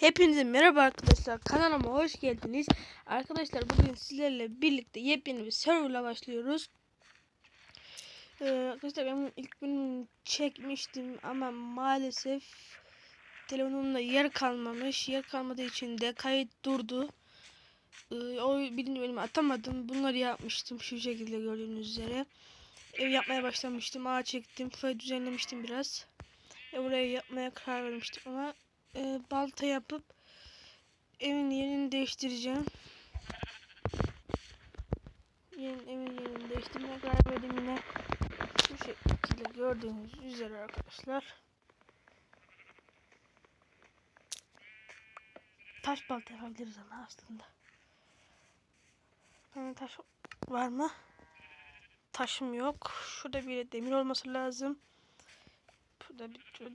Hepinize merhaba arkadaşlar. Kanalıma hoş geldiniz. Arkadaşlar bugün sizlerle birlikte yepyeni bir serverla başlıyoruz. Ee, arkadaşlar ben ilk bölümünü çekmiştim ama maalesef telefonumda yer kalmamış. Yer kalmadığı için de kayıt durdu. Ee, o birinci bölümü atamadım. Bunları yapmıştım şu şekilde gördüğünüz üzere. Ev yapmaya başlamıştım. Ağaç çektim. Burayı düzenlemiştim biraz. Ve burayı yapmaya karar vermiştim ama e, balta yapıp evin yerini değiştireceğim. Yerin, evin yerini değiştirmeye karar verdim yine. Bu şekilde gördüğünüz üzere arkadaşlar. Taş balta yapabiliriz ama aslında. Benim taş var mı? Taşım yok. Şurada bir demir olması lazım. Burada bir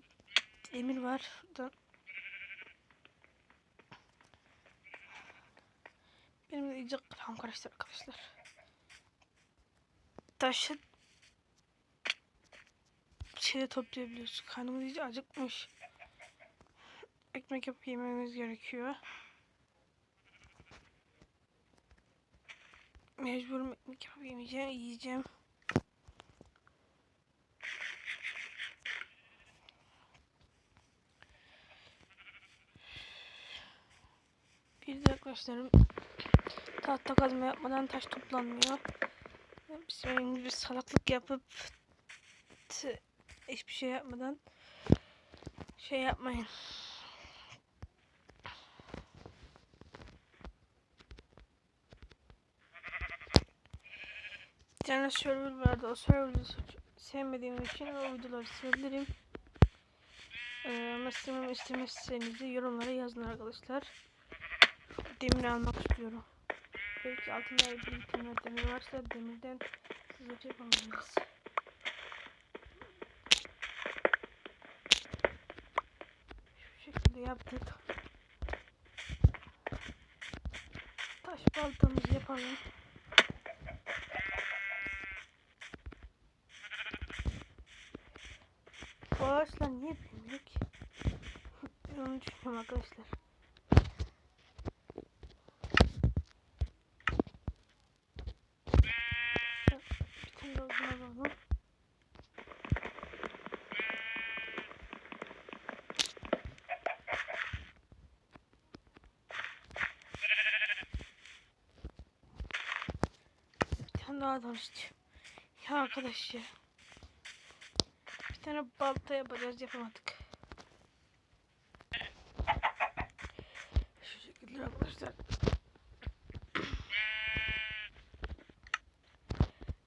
demir var. Şurada Benim de iyice kafam karıştı arkadaşlar. Taşı şeyde toplayabiliyoruz. Karnımız iyice acıkmış. Ekmek yapıp yememiz gerekiyor. Mecburum ekmek yapıp yemeyeceğim, yiyeceğim. Bir de arkadaşlarım tahta kazma yapmadan taş toplanmıyor. Biz benim gibi salaklık yapıp hiçbir şey yapmadan şey yapmayın. Bir tane server vardı. O server'ı sevmediğim için o videoları silebilirim. Ee, silmemi istemezseniz de yorumlara yazın arkadaşlar. Demir almak istiyorum. Belki altında bir tane demir varsa demirden şey yapabiliriz. Şu şekilde yaptık. Taş baltamızı yapalım. Bu ağaçlar niye büyümüyor ki? Ben onu düşünüyorum arkadaşlar. Bir tane de uzun alalım. Bir tane daha tanıştı. Ya arkadaş ya. Bir tane balta yapacağız yapamadık. Şu şekilde arkadaşlar.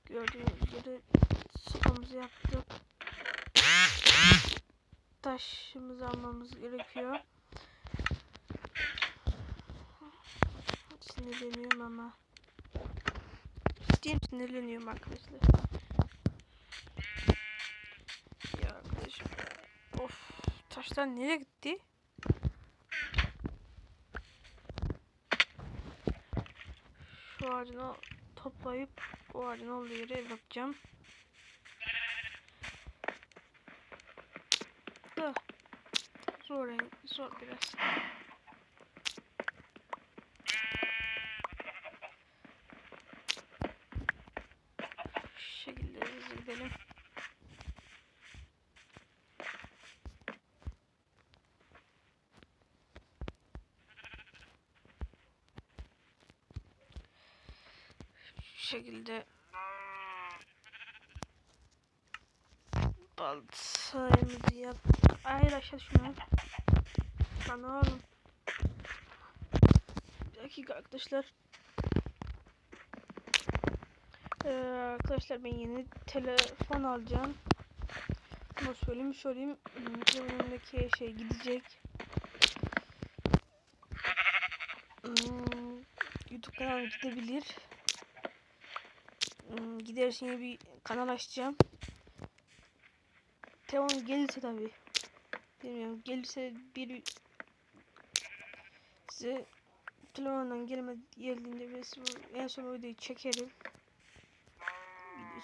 Gördüğünüz gibi sopamızı yaptık. Taşımızı almamız gerekiyor. Sinirleniyorum ama. Ciddiyim sinirleniyorum arkadaşlar. Ya arkadaşım. Of. Taşlar nereye gitti? Şu ağacını toplayıp o ağacın olduğu yere ev yapacağım. Da. Zor, zor biraz. Şu şekilde hızlı. Şu şekilde baltayımızı yaptık. Hayır aşağı şunu. Lan oğlum. Bir dakika arkadaşlar. Ee, arkadaşlar ben yeni telefon alacağım. Ama söylemiş olayım. Hmm, Telefonumdaki şey gidecek. Hmm, YouTube kanalı gidebilir. Hmm, yine bir kanal açacağım. Telefon gelirse tabi. Bilmiyorum gelirse bir size telefondan gelme geldiğinde en son videoyu çekerim.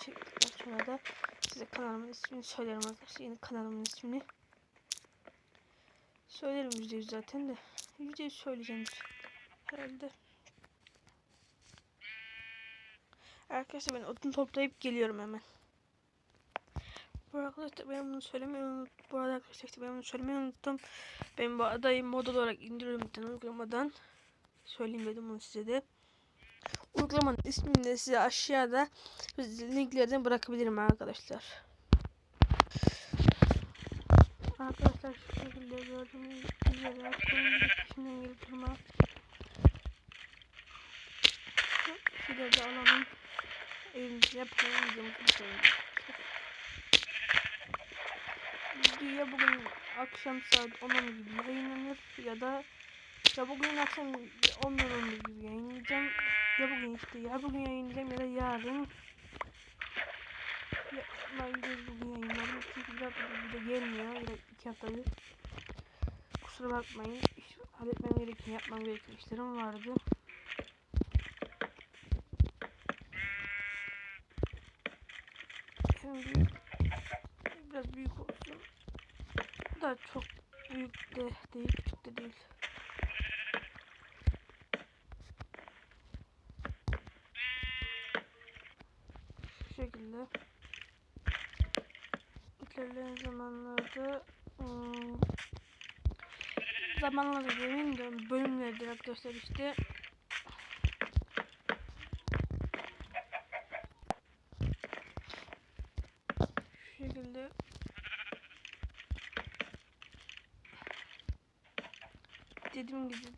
Çektikten sonra da size kanalımın ismini söylerim arkadaşlar. Yeni kanalımın ismini. Söylerim yüzde yüz zaten de. Yüzde yüz söyleyeceğim herhalde. Arkadaşlar ben odun toplayıp geliyorum hemen. Bu arkadaşlar ben bunu söylemeyi unuttum. Bu arada arkadaşlar ben bunu söylemeyi unuttum. Ben bu adayı mod olarak indiriyorum uygulamadan. Söyleyeyim dedim bunu size de. Uygulamanın ismini de size aşağıda linklerden bırakabilirim arkadaşlar. Arkadaşlar şu şekilde gördüğünüz üzere peşinden gelip durma. Şurada da alalım. Evimizi yapalım. Videomuzu bitirelim. Video bugün akşam saat 10 gibi yayınlanır ya da ya bugün akşam 10 gibi yayınlayacağım. Ya bugün işte ya bugün yayınlayacağım ya da yarın. Ya, ben de bugün yayınlarım çünkü bir hafta video gelmiyor. Ya da iki haftadır. Kusura bakmayın. İş, halletmem gereken, yapmam gereken işlerim vardı. Şimdi biraz büyük olsun. Bu da çok büyük de değil, küçük de değil. Şekilde. İlerleyen zamanlarda ım, zamanlarda demeyeyim de bölümlerdir arkadaşlar işte. Şekilde dediğim gibi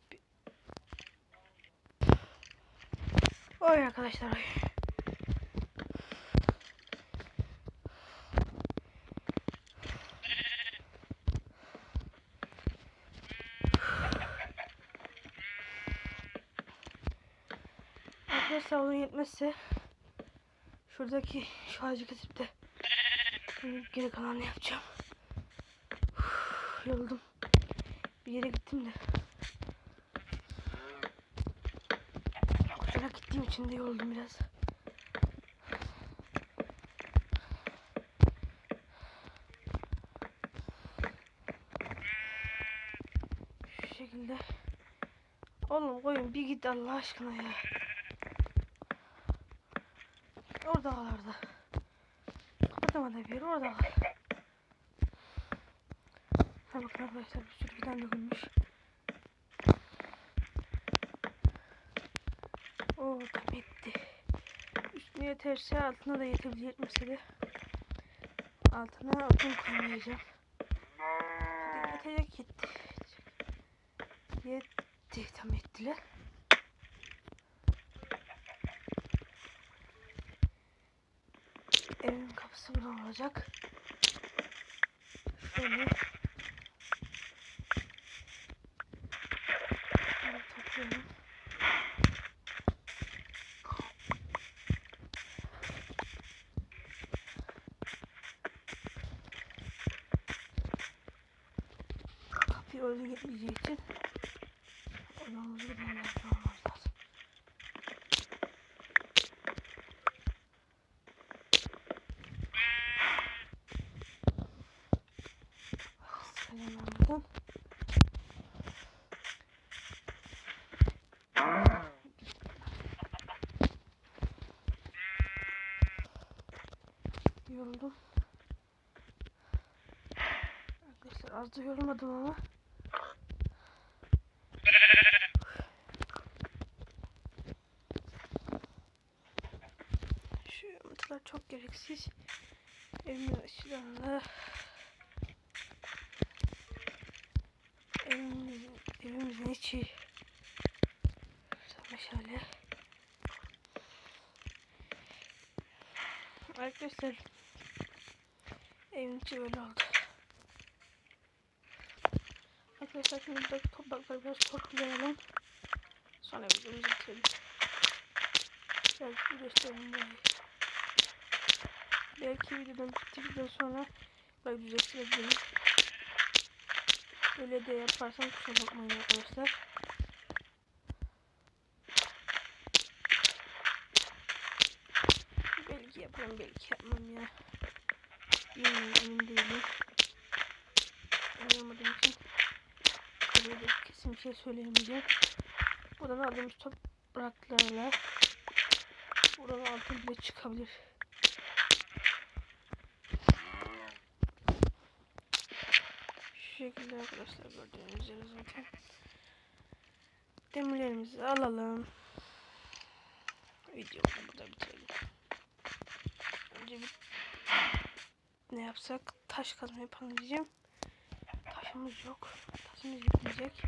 Oy arkadaşlar oy. Arkadaşlar onun yetmezse şuradaki şu ağacı kesip de geri kalanını yapacağım. Uf, yoruldum. Bir yere gittim de. Koşarak gittiğim için de yoruldum biraz. Şu şekilde. Oğlum koyun bir git Allah aşkına ya. Orada kal orada. Kapatamadı bir yer orada kal. Ha bakın arkadaşlar bir sürü fidan dökülmüş. Oo tam yetti. Üstüne yeterse altına da yetebilir yetmese de altına odun koymayacağım. Hadi yetecek yetti. Yetti tam yettiler. Evin kapısı buradan olacak. Şöyle. Şöyle toplayalım. Kapıyı öyle gitmeyeceği için odamızı buradan yapmamız lazım. Sıkalım ben buradan. Yoruldum. Arkadaşlar az da yorulmadım ama. Şu yumurtalar çok gereksiz. Evimin ışıklarında evimizin, evimizin içi Sonra şöyle Arkadaşlar evin içi böyle oldu. Arkadaşlar şimdi buradaki toprakları biraz torpilayalım. Sonra videomuzu bitirelim. Biraz gösterelim burayı. Belki videodan bitirdikten sonra burayı düzeltilebilirim. Öyle de yaparsam kusura bakmayın arkadaşlar. Belki yaparım belki yapmam ya. Bilmiyorum emin değilim. Anlamadığım için. çıkabilir. Kesin bir şey söyleyemeyeceğim. Buradan aldığımız topraklarla buradan altın bile çıkabilir. Şu şekilde arkadaşlar gördüğünüz üzere zaten. Demirlerimizi alalım. Videomu burada bitirelim. Önce bir ne yapsak? Taş kazma yapalım diyeceğim. Taşımız yok. Taşımız yetmeyecek.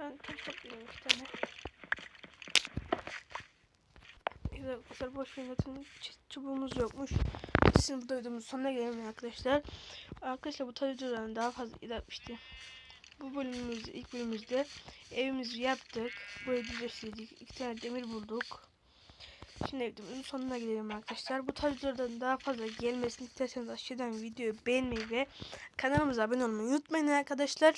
Ben taş toplayayım iki tane. Güzel arkadaşlar boş verin çubuğumuz yokmuş. Sizin bu videomuzun sonuna gelelim arkadaşlar. Arkadaşlar bu tarz videolarını daha fazla ilerlemişti. Bu bölümümüzde ilk bölümümüzde evimizi yaptık. Burayı düzleştirdik. İki tane demir bulduk. Şimdi videomuzun sonuna gelelim arkadaşlar. Bu tarz videolardan daha fazla gelmesini isterseniz aşağıdan videoyu beğenmeyi ve kanalımıza abone olmayı unutmayın arkadaşlar.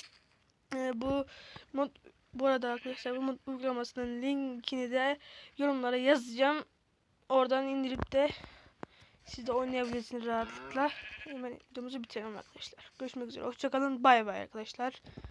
Ee, bu mod bu arada arkadaşlar bu mod uygulamasının linkini de yorumlara yazacağım. Oradan indirip de siz de oynayabilirsiniz rahatlıkla. Hemen videomuzu bitirelim arkadaşlar. Görüşmek üzere. Hoşçakalın. Bay bay arkadaşlar.